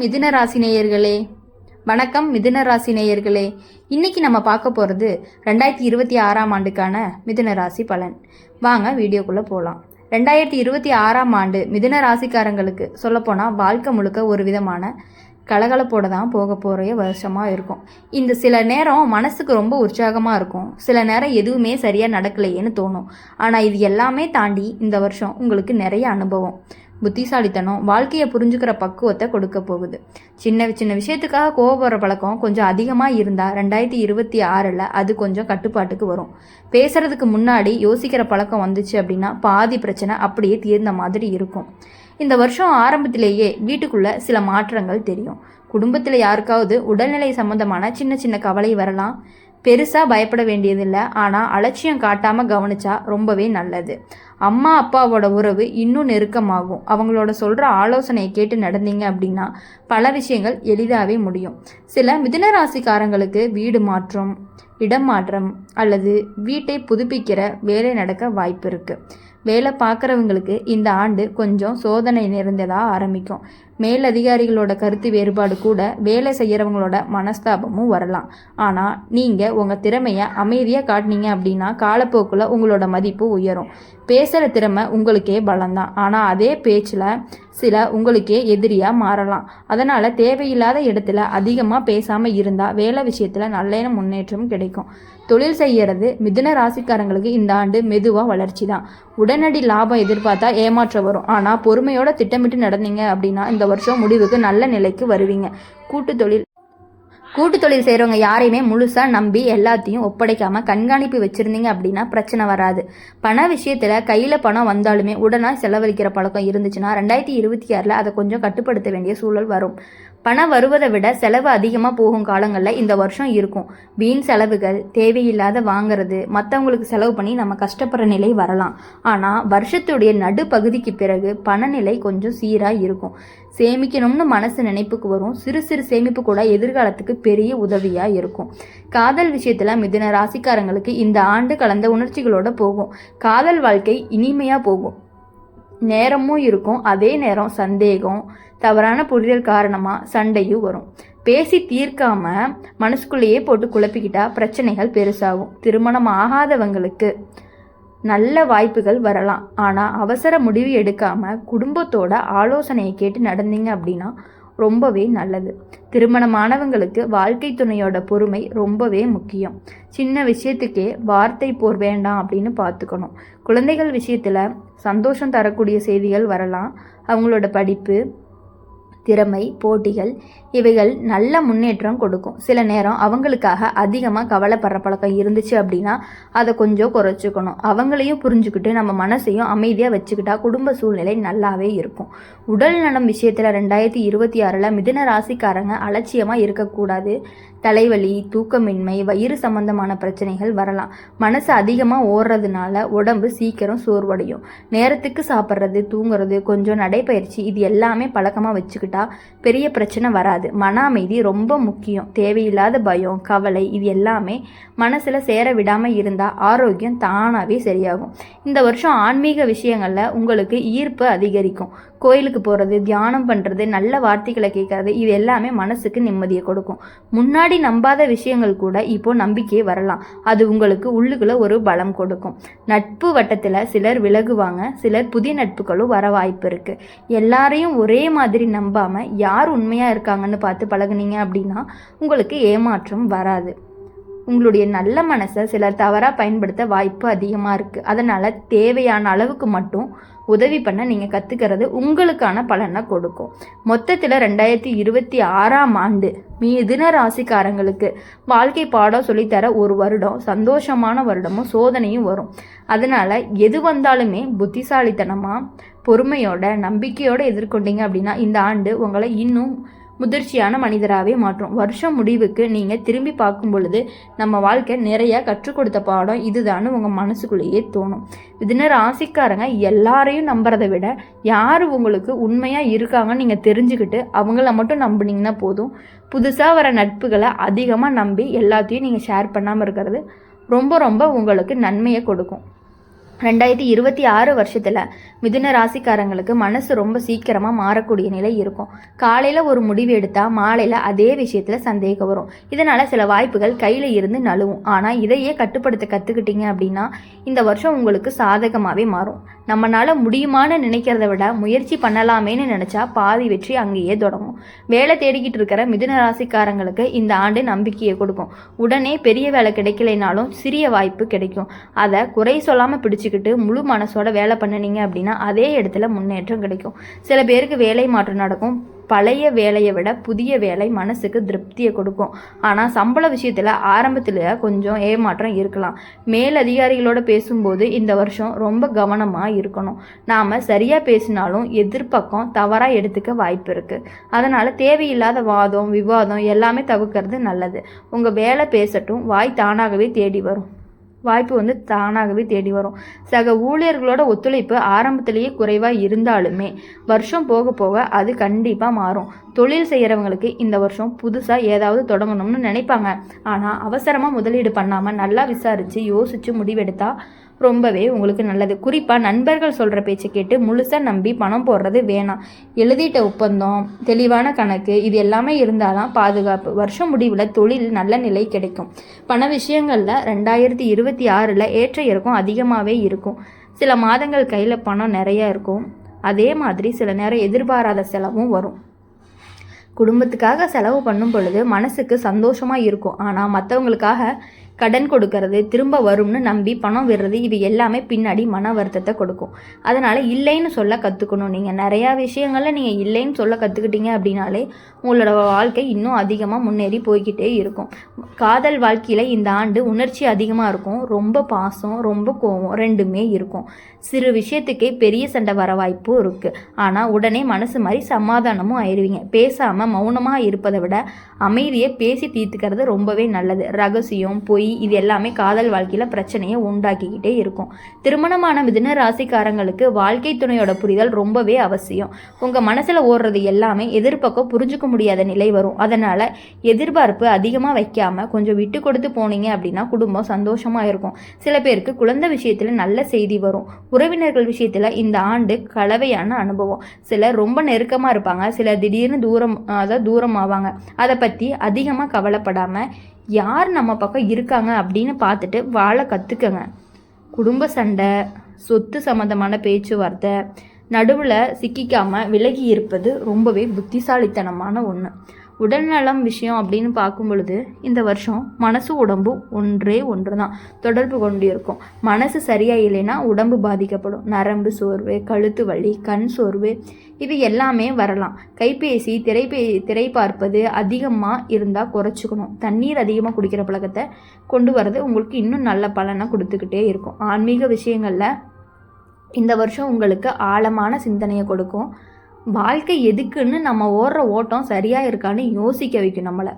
மிதுன ராசினேயர்களே வணக்கம் மிதுன ராசினேயர்களே இன்னைக்கு நம்ம பார்க்க போகிறது ரெண்டாயிரத்தி இருபத்தி ஆறாம் ஆண்டுக்கான மிதுன ராசி பலன். வாங்க வீடியோக்குள்ளே போகலாம் ரெண்டாயிரத்தி இருபத்தி ஆறாம் ஆண்டு மிதுன ராசிக்காரங்களுக்கு சொல்லப்போனால் வாழ்க்கை முழுக்க ஒரு விதமான கலகலப்போட தான் போக போகிற வருஷமாக இருக்கும். இந்த சில நேரம் மனசுக்கு ரொம்ப உற்சாகமாக இருக்கும். சில நேரம் எதுவுமே சரியாக நடக்கலையேன்னு தோணும். ஆனால் இது எல்லாமே தாண்டி இந்த வருஷம் உங்களுக்கு நிறைய அனுபவம். புத்திசாலித்தனம் வாழ்க்கையை புரிஞ்சுக்கிற பக்குவத்தை கொடுக்க போகுது. சின்ன சின்ன விஷயத்துக்காக கோவப்படுற பழக்கம் கொஞ்சம் அதிகமாக இருந்தால் ரெண்டாயிரத்தி இருபத்தி ஆறில் அது கொஞ்சம் கட்டுப்பாட்டுக்கு வரும். பேசுறதுக்கு முன்னாடி யோசிக்கிற பழக்கம் வந்துச்சு அப்படின்னா பாதி பிரச்சனை அப்படியே தீர்ந்த மாதிரி இருக்கும். இந்த வருஷம் ஆரம்பத்திலேயே வீட்டுக்குள்ள சில மாற்றங்கள் தெரியும். குடும்பத்தில் யாருக்காவது உடல்நிலை சம்பந்தமான சின்ன சின்ன கவலை வரலாம். பெருசாக பயப்பட வேண்டியதில்லை. ஆனால் அலட்சியம் காட்டாமல் கவனிச்சா ரொம்பவே நல்லது. அம்மா அப்பாவோட உறவு இன்னும் நெருக்கமாகும். அவங்களோட சொல்கிற ஆலோசனையை கேட்டு நடந்தீங்க அப்படின்னா பல விஷயங்கள் எளிதாகவே முடியும். சில மிதுன ராசிக்காரங்களுக்கு வீடு மாற்றம் இடம் மாற்றம் அல்லது வீட்டை புதுப்பிக்கிற வேலை நடக்க வாய்ப்பு இருக்குது வேலை பார்க்குறவங்களுக்கு இந்த ஆண்டு கொஞ்சம் சோதனை நிறைந்ததாக ஆரம்பிக்கும். மேலதிகாரிகளோட கருத்து வேறுபாடு கூட வேலை செய்கிறவங்களோட மனஸ்தாபமும் வரலாம். ஆனால் நீங்கள் உங்கள் திறமையை அமைதியாக காட்டினீங்க அப்படின்னா காலப்போக்கில் உங்களோட மதிப்பு உயரும். பேசுகிற திறமை உங்களுக்கே பலம்தான். ஆனால் அதே பேச்சில் சில உங்களுக்கே எதிரியாக மாறலாம். அதனால் தேவையில்லாத இடத்துல அதிகமாக பேசாமல் இருந்தால் வேலை விஷயத்தில் நல்ல முன்னேற்றம் கிடைக்கும். தொழில் செய்கிறது மிதுன ராசிக்காரங்களுக்கு இந்த ஆண்டு மெதுவாக வளர்ச்சி தான் உடனடி லாபம் எதிர்பார்த்தா ஏமாற்றம் வரும். ஆனால் பொறுமையோட திட்டமிட்டு நடந்தீங்க அப்படின்னா இந்த வருஷம் முடிவுக்கு நல்ல நிலைக்கு வருவீங்க. கூட்டு தொழில் கூட்டு தொழில் செய்கிறவங்க யாரையுமே முழுசாக நம்பி எல்லாத்தையும் ஒப்படைக்காமல் கண்காணிப்பு வச்சுருந்தீங்க அப்படின்னா பிரச்சனை வராது. பண விஷயத்தில் கையில் பணம் வந்தாலுமே உடனே செலவழிக்கிற பழக்கம் இருந்துச்சுன்னா ரெண்டாயிரத்தி இருபத்தி ஆறில் அதை கொஞ்சம் கட்டுப்படுத்த வேண்டிய சூழல் வரும். பணம் வருவதை விட செலவு அதிகமாக போகும் காலங்களில் இந்த வருஷம் இருக்கும். வீண் செலவுகள் தேவையில்லாத வாங்குறது மற்றவங்களுக்கு செலவு பண்ணி நம்ம கஷ்டப்படுற நிலை வரலாம். ஆனால் வருஷத்துடைய நடுப்பகுதிக்கு பிறகு பணநிலை கொஞ்சம் சீராக இருக்கும். சேமிக்கணும்னு மனசு நினைப்புக்கு வரும். சிறு சிறு சேமிப்பு கூட எதிர்காலத்துக்கு பெரிய உதவியாக இருக்கும். காதல் விஷயத்தில் மிதுன ராசிக்காரங்களுக்கு இந்த ஆண்டு கலந்த உணர்ச்சிகளோட போகும். காதல் வாழ்க்கை இனிமையாக போகும். நேரமும் இருக்கும் அதே நேரம் சந்தேகம் தவறான புரிதல் காரணமாக சண்டையும் வரும். பேசி தீர்க்காம மனசுக்குள்ளேயே போட்டு குழப்பிக்கிட்டா பிரச்சனைகள் பெருசாகும். திருமணம் ஆகாதவங்களுக்கு நல்ல வாய்ப்புகள் வரலாம். ஆனால் அவசர முடிவு எடுக்காமல் குடும்பத்தோட ஆலோசனையை கேட்டு நடந்தீங்க அப்படின்னா ரொம்பவே நல்லது. திருமணமானவங்களுக்கு வாழ்க்கை துணையோட பொறுமை ரொம்பவே முக்கியம். சின்ன விஷயத்துக்கே வார்த்தை போர் வேண்டாம் அப்படின்னு பார்த்துக்கணும். குழந்தைகள் விஷயத்தில் சந்தோஷம் தரக்கூடிய செய்திகள் வரலாம். அவங்களோட படிப்பு திறமை போட்டிகள் இவைகள் நல்ல முன்னேற்றம் கொடுக்கும். சில நேரம் அவங்களுக்காக அதிகமாக கவலைப்படுற பழக்கம் இருந்துச்சு அப்படின்னா அதை கொஞ்சம் குறைச்சிக்கணும். அவங்களையும் புரிஞ்சுக்கிட்டு நம்ம மனசையும் அமைதியாக வச்சுக்கிட்டா குடும்ப சூழ்நிலை நல்லாவே இருக்கும். உடல் நலம் விஷயத்தில் ரெண்டாயிரத்தி இருபத்தி ஆறில் மிதுன ராசிக்காரங்க அலட்சியமாக இருக்கக்கூடாது. தலைவலி தூக்கமின்மை வயிறு சம்பந்தமான பிரச்சனைகள் வரலாம். மனசு அதிகமாக ஓடுறதுனால உடம்பு சீக்கிரம் சோர்வடையும். நேரத்துக்கு சாப்பிட்றது தூங்குறது கொஞ்சம் நடைப்பயிற்சி இது எல்லாமே பழக்கமாக வச்சுக்கிட்டா பெரிய பிரச்சனை வராது. மன அமைதி ரொம்ப முக்கியம். தேவையில்லாத பயம் கவலை இது எல்லாமே மனசில் சேர விடாமல் இருந்தால் ஆரோக்கியம் தானாகவே சரியாகும். இந்த வருஷம் ஆன்மீக விஷயங்களில் உங்களுக்கு ஈர்ப்பு அதிகரிக்கும். கோயிலுக்கு போகிறது தியானம் பண்ணுறது நல்ல வார்த்தைகளை கேட்கறது இது எல்லாமே மனசுக்கு நிம்மதியை கொடுக்கும். முன்னாடி நம்பாத விஷயங்கள் கூட இப்போ நம்பிக்கையே வரலாம். அது உங்களுக்கு உள்ளுக்குள்ள ஒரு பலம் கொடுக்கும். நட்பு வட்டத்தில் சிலர் விலகுவாங்க சிலர் புதிய நட்புகளும் வர வாய்ப்பு இருக்குது எல்லாரையும் ஒரே மாதிரி நம்பாமல் யார் உண்மையாக இருக்காங்கன்னு பார்த்து பழகுனீங்க அப்படின்னா உங்களுக்கு ஏமாற்றம் வராது. உங்களுடைய நல்ல மனசை சிலர் தவறாக பயன்படுத்த வாய்ப்பு அதிகமாக இருக்குது அதனால் தேவையான அளவுக்கு மட்டும் உதவி பண்ண நீங்கள் கற்றுக்கிறது உங்களுக்கான பலனை கொடுக்கும். மொத்தத்தில் ரெண்டாயிரத்தி இருபத்தி ஆறாம் ஆண்டு மிதுன ராசிக்காரங்களுக்கு வாழ்க்கை பாடம் சொல்லித்தர ஒரு வருடம் சந்தோஷமான வருடமும் சோதனையும் வரும். அதனால் எது வந்தாலுமே புத்திசாலித்தனமாக பொறுமையோட நம்பிக்கையோடு எதிர்கொண்டீங்க அப்படின்னா இந்த ஆண்டு உங்களை இன்னும் முதிர்ச்சியான மனிதராகவே மாற்றும். வருஷம் முடிவுக்கு நீங்கள் திரும்பி பார்க்கும் பொழுது நம்ம வாழ்க்கை நிறையா கற்றுக் கொடுத்த பாடம் இதுதான் உங்கள் மனசுக்குள்ளேயே தோணும். இதுன்னு ராசிக்காரங்க? எல்லாரையும் நம்புறதை விட யார் உங்களுக்கு உண்மையாக இருக்காங்கன்னு நீங்கள் தெரிஞ்சுக்கிட்டு அவங்கள மட்டும் நம்புனீங்கன்னா போதும். புதுசாக வர நட்புகளை அதிகமாக நம்பி எல்லாத்தையும் நீங்கள் ஷேர் பண்ணாமல் இருக்கிறது ரொம்ப ரொம்ப உங்களுக்கு நன்மையை கொடுக்கும். ரெண்டாயிரத்தி இருபத்தி ஆறு வருஷத்தில் மிதுன ராசிக்காரங்களுக்கு மனசு ரொம்ப சீக்கிரமாக மாறக்கூடிய நிலை இருக்கும். காலையில் ஒரு முடிவு எடுத்தால் மாலையில் அதே விஷயத்தில் சந்தேகம் வரும். இதனால் சில வாய்ப்புகள் கையில் இருந்து நழுவும். ஆனால் இதையே கட்டுப்படுத்த கற்றுக்கிட்டீங்க அப்படின்னா இந்த வருஷம் உங்களுக்கு சாதகமாகவே மாறும். நம்மளால் முடியுமான்னு நினைக்கிறத விட முயற்சி பண்ணலாமேன்னு நினச்சா பாதி வெற்றி அங்கேயே தொடங்கும். வேலை தேடிக்கிட்டு இருக்கிற மிதுன ராசிக்காரங்களுக்கு இந்த ஆண்டு நம்பிக்கையை கொடுக்கும். உடனே பெரிய வேலை கிடைக்கலைனாலும் சிறிய வாய்ப்பு கிடைக்கும். அதை குறை சொல்லாமல் பிடிச்சி வச்சுக்கிட்டு முழு மனசோட வேலை பண்ணினீங்க அப்படின்னா அதே இடத்துல முன்னேற்றம் கிடைக்கும். சில பேருக்கு வேலை மாற்றம் நடக்கும். பழைய வேலையை விட புதிய வேலை மனசுக்கு திருப்தியை கொடுக்கும். ஆனால் சம்பள விஷயத்தில் ஆரம்பத்தில் கொஞ்சம் ஏமாற்றம் இருக்கலாம். மேலதிகாரிகளோட பேசும்போது இந்த வருஷம் ரொம்ப கவனமாக இருக்கணும். நாம் சரியாக பேசினாலும் எதிர்ப்பக்கம் தவறாக எடுத்துக்க வாய்ப்பு இருக்குது அதனால் தேவையில்லாத வாதம் விவாதம் எல்லாமே தவிர்க்கிறது நல்லது. உங்கள் வேலை பேசட்டும். வாய் தானாகவே தேடி வரும். வாய்ப்பு வந்து தானாகவே தேடி வரும். சக ஊழியர்களோட ஒத்துழைப்பு ஆரம்பத்திலேயே குறைவாக இருந்தாலுமே வருஷம் போக போக அது கண்டிப்பாக மாறும். தொழில் செய்கிறவங்களுக்கு இந்த வருஷம் புதுசாக ஏதாவது தொடங்கணும்னு நினைப்பாங்க. ஆனால் அவசரமாக முதலீடு பண்ணாமல் நல்லா விசாரித்து யோசித்து முடிவெடுத்தால் ரொம்பவே உங்களுக்கு நல்லது. குறிப்பாக நண்பர்கள் சொல்கிற பேச்சை கேட்டு முழுசாக நம்பி பணம் போடுறது வேணாம். எழுதிட்ட ஒப்பந்தம் தெளிவான கணக்கு இது எல்லாமே இருந்தால் தான் பாதுகாப்பு. வருஷம் முடிவில் தொழில் நல்ல நிலை கிடைக்கும். பண விஷயங்களில் ரெண்டாயிரத்தி இருபத்தி ஆறில் ஏற்ற இறக்கம் அதிகமாகவே இருக்கும். சில மாதங்கள் கையில் பணம் நிறையா இருக்கும். அதே மாதிரி சில நேரம் எதிர்பாராத செலவும் வரும். குடும்பத்துக்காக செலவு பண்ணும் பொழுது மனசுக்கு சந்தோஷமாக இருக்கும். ஆனால் மற்றவங்களுக்காக கடன் கொடுக்கறது திரும்ப வரும்னு நம்பி பணம் விடுறது இது எல்லாமே பின்னாடி மன வருத்தத்தை கொடுக்கும். அதனால் இல்லைன்னு சொல்ல கற்றுக்கணும் நீங்கள் நிறையா விஷயங்களில் நீங்கள் இல்லைன்னு சொல்ல கற்றுக்கிட்டீங்க அப்படின்னாலே உங்களோட வாழ்க்கை இன்னும் அதிகமாக முன்னேறி போய்கிட்டே இருக்கும். காதல் வாழ்க்கையில் இந்த ஆண்டு உணர்ச்சி அதிகமாக இருக்கும். ரொம்ப பாசம் ரொம்ப கோவம் ரெண்டுமே இருக்கும். சிறு விஷயத்துக்கே பெரிய சண்டை வர வாய்ப்பும் இருக்குது ஆனால் உடனே மனசு மாதிரி சமாதானமும் ஆயிடுவீங்க பேசாமல் மௌனமாக இருப்பதை விட அமைதியை பேசி தீர்த்துக்கிறது ரொம்பவே நல்லது. ரகசியம் பொய் இது எல்லாமே காதல் வாழ்க்கையில் பிரச்சனையை உண்டாக்கிக்கிட்டே இருக்கும். திருமணமான மிதுன ராசிக்காரங்களுக்கு வாழ்க்கை துணையோட புரிதல் ரொம்பவே அவசியம். உங்கள் மனசில் ஓடுறது எல்லாமே எதிர்ப்பக்கம் புரிஞ்சுக்க முடியாத நிலை வரும். அதனால் எதிர்பார்ப்பு அதிகமாக வைக்காமல் கொஞ்சம் விட்டு கொடுத்து போனீங்க அப்படின்னா குடும்பம் சந்தோஷமாக இருக்கும். சில பேருக்கு குழந்தை விஷயத்தில் நல்ல செய்தி வரும். உறவினர்கள் விஷயத்தில் இந்த ஆண்டு கலவையான அனுபவம். சிலர் ரொம்ப நெருக்கமாக இருப்பாங்க சிலர் திடீர்னு தூரம் அதாவது தூரம் ஆவாங்க. அதை பற்றி அதிகமாக கவலைப்படாமல் யார் நம்ம பக்கம் இருக்காங்க அப்படின்னு பார்த்துட்டு வாழ கற்றுக்கங்க குடும்ப சண்டை சொத்து சம்மந்தமான பேச்சுவார்த்தை நடுவில் சிக்கிக்காமல் விலகி இருப்பது ரொம்பவே புத்திசாலித்தனமான ஒன்று உடல்நலம் விஷயம் அப்படின்னு பார்க்கும் பொழுது இந்த வருஷம் மனசு உடம்பு ஒன்றே ஒன்று தான் தொடர்பு கொண்டு இருக்கும் மனசு சரியாக இல்லைன்னா உடம்பு பாதிக்கப்படும். நரம்பு சோர்வு கழுத்து வலி கண் சோர்வு இது எல்லாமே வரலாம். கைபேசி திரைப்பே திரை பார்ப்பது அதிகமாக இருந்தால் குறைச்சிக்கணும். தண்ணீர் அதிகமாக குடிக்கிற பழக்கத்தை கொண்டு வரது உங்களுக்கு இன்னும் நல்ல பலனை கொடுத்துக்கிட்டே இருக்கும். ஆன்மீக விஷயங்களில் இந்த வருஷம் உங்களுக்கு ஆழமான சிந்தனையை கொடுக்கும். வாழ்க்கை எதுக்குன்னு நம்ம ஓடுற ஓட்டம் சரியாக இருக்கான்னு யோசிக்க வைக்கும் நம்மளை.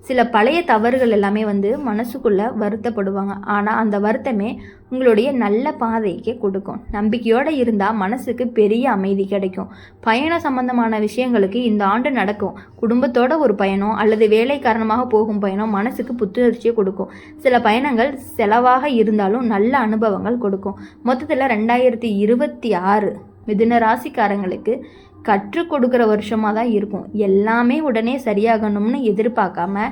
சில பழைய தவறுகள் எல்லாமே வந்து மனசுக்குள்ளே வருத்தப்படுவாங்க. ஆனால் அந்த வருத்தமே உங்களுடைய நல்ல பாதைக்கு கொடுக்கும். நம்பிக்கையோடு இருந்தால் மனசுக்கு பெரிய அமைதி கிடைக்கும். பயணம் சம்பந்தமான விஷயங்களுக்கு இந்த ஆண்டு நடக்கும். குடும்பத்தோட ஒரு பயணம் அல்லது வேலை காரணமாக போகும் பயணம் மனசுக்கு புத்துணர்ச்சியை கொடுக்கும். சில பயணங்கள் செலவாக இருந்தாலும் நல்ல அனுபவங்கள் கொடுக்கும். மொத்தத்தில் ரெண்டாயிரத்தி இருபத்தி ஆறு மிதுன ராசிக்காரங்களுக்கு கற்றுக் கொடுக்குற வருஷமாக தான் இருக்கும். எல்லாமே உடனே சரியாகணும்னு எதிர்பார்க்காம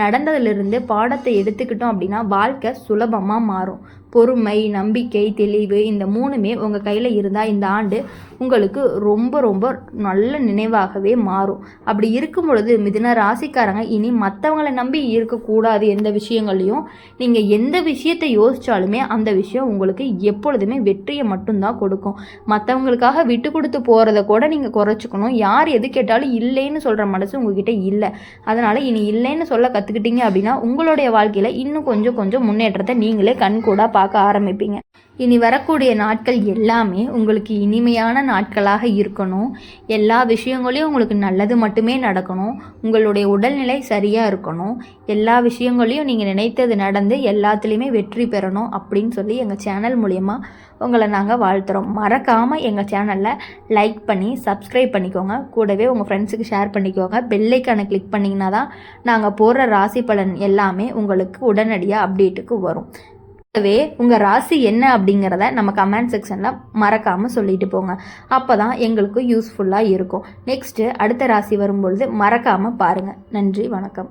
நடந்ததுலேருந்து பாடத்தை எடுத்துக்கிட்டோம் அப்படின்னா வாழ்க்கை சுலபமாக மாறும். பொறுமை நம்பிக்கை தெளிவு இந்த மூணுமே உங்கள் கையில் இருந்தால் இந்த ஆண்டு உங்களுக்கு ரொம்ப ரொம்ப நல்ல நினைவாகவே மாறும். அப்படி இருக்கும் பொழுது மிதுன ராசிக்காரங்க இனி மற்றவங்களை நம்பி இருக்கக்கூடாது எந்த விஷயங்களையும் நீங்கள் எந்த விஷயத்தை யோசித்தாலுமே அந்த விஷயம் உங்களுக்கு எப்பொழுதுமே வெற்றியை மட்டும்தான் கொடுக்கும். மற்றவங்களுக்காக விட்டு கொடுத்து போகிறத கூட நீங்கள் குறைச்சிக்கணும். யார் எது கேட்டாலும் இல்லைன்னு சொல்கிற மனசு உங்ககிட்ட இல்லை. அதனால் இனி இல்லைன்னு சொல்ல கற்றுக்கிட்டீங்க அப்படின்னா உங்களுடைய வாழ்க்கையில் இன்னும் கொஞ்சம் கொஞ்சம் முன்னேற்றத்தை நீங்களே கண்கூடாக பார்க்க ஆரம்பிப்பீங்க. இனி வரக்கூடிய நாட்கள் எல்லாமே உங்களுக்கு இனிமையான நாட்களாக இருக்கணும். எல்லா விஷயங்களையும் உங்களுக்கு நல்லது மட்டுமே நடக்கணும். உங்களுடைய உடல்நிலை சரியாக இருக்கணும். எல்லா விஷயங்களையும் நீங்கள் நினைத்தது நடந்து எல்லாத்துலேயுமே வெற்றி பெறணும் அப்படின்னு சொல்லி எங்கள் சேனல் மூலயமா உங்களை நாங்கள் வாழ்த்துறோம். மறக்காமல் எங்கள் சேனலில் லைக் பண்ணி சப்ஸ்கிரைப் பண்ணிக்கோங்க. கூடவே உங்கள் ஃப்ரெண்ட்ஸுக்கு ஷேர் பண்ணிக்கோங்க. பெல்லைக்கான கிளிக் பண்ணிங்கன்னா தான் நாங்கள் போடுற ராசி பலன் எல்லாமே உங்களுக்கு உடனடியாக அப்டேட்டுக்கு வரும். கூடவே உங்கள் ராசி என்ன அப்படிங்கிறத நம்ம கமெண்ட் செக்ஷனில் மறக்காமல் சொல்லிட்டு போங்க. அப்போ தான் எங்களுக்கு யூஸ்ஃபுல்லாக இருக்கும். நெக்ஸ்ட்டு அடுத்த ராசி வரும்பொழுது மறக்காமல் பாருங்கள் நன்றி வணக்கம்.